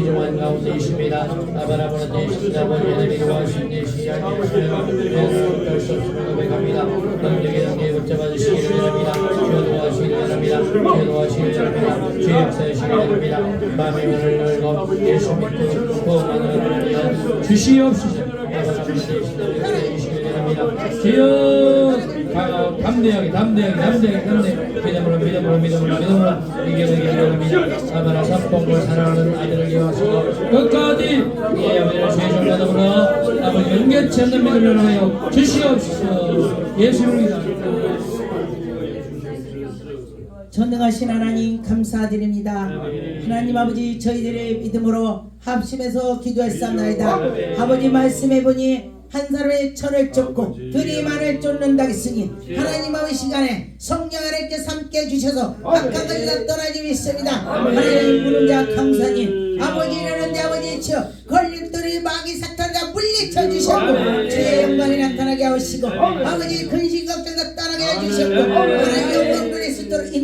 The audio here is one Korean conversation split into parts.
지중한 가운데 있습니다. 대신 아버지 하나님이 와신 대신 야기하시며 별수 없으면 고백합니다. 능력의 능력에 붙잡아 주시기를 바랍니다. 주여 도와주시기를 바랍니다. 주여 도와주시기를 바랍니다. 주여 역사하시기를 바랍니다. 마음의 문을 열고 예수 믿고 구원만을. 주시옵소서. 아바라보는 대신 아버지 주시기를 바랍니다. 주여 가- 담대하게 담대하게 담대하게 담대하게. 믿음으로 믿음으로 믿음으로 믿음으로. 이겨내게 하옵니다 사바라 삼봉을 사랑하는 아들을 이어하시고 끝까지 이 아버지를 주의 종받음으로 아버지 연결치 않는 믿음을 하여 주시옵소서. 예수입니다. 전능하신 하나님 감사드립니다. 하나님 아버지 저희들의 믿음으로 합심해서 기도했사옵나이다. 아버지 말씀해 보니 한 사람의 천을 쫓고 만을 쫓는다 했으니 하나님 아버지 시간에 성령 하나님께서 함께 해주셔서 각각을 다 떠나지 믿습니다. 하나님 무능자 강사님 아버지. 이러는데 아버지 치어 걸림돌이 마귀 사탄과 물리쳐 주셨고 주의 영광이 나타나게 하시고 아버지. 근심 걱정 다 떠나게 해주셨고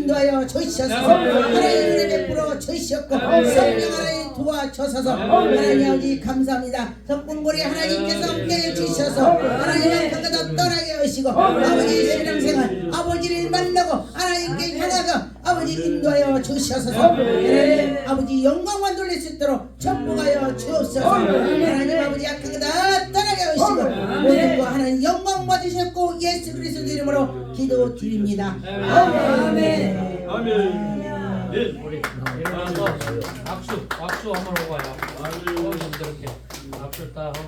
인도하여 주시옵소서 하나님 은혜 베풀어 주시옵고 성령 하나님 도와주셔서 하나님 아버지 감사합니다 성공고리 하나님께서 함께 해 주셔서 하나님 각각 떠나게 하시고 아버지 신앙생활 아버지를 만나고 하나님께 향하가 아버지 인도하여 주시옵소서 하나님 아버지 영광만 돌릴 수 있도록 축복하여 주옵소서 하나님 아버지 약한 다 떠나게 하시고 모든 거 하나님 영광 받으셨고 예수 그리스도 이름으로 기도드립니다. 아멘. 우리 일어나서 박수 박수 한번 하고 가요. 어, 이렇게. 박수 딱 하고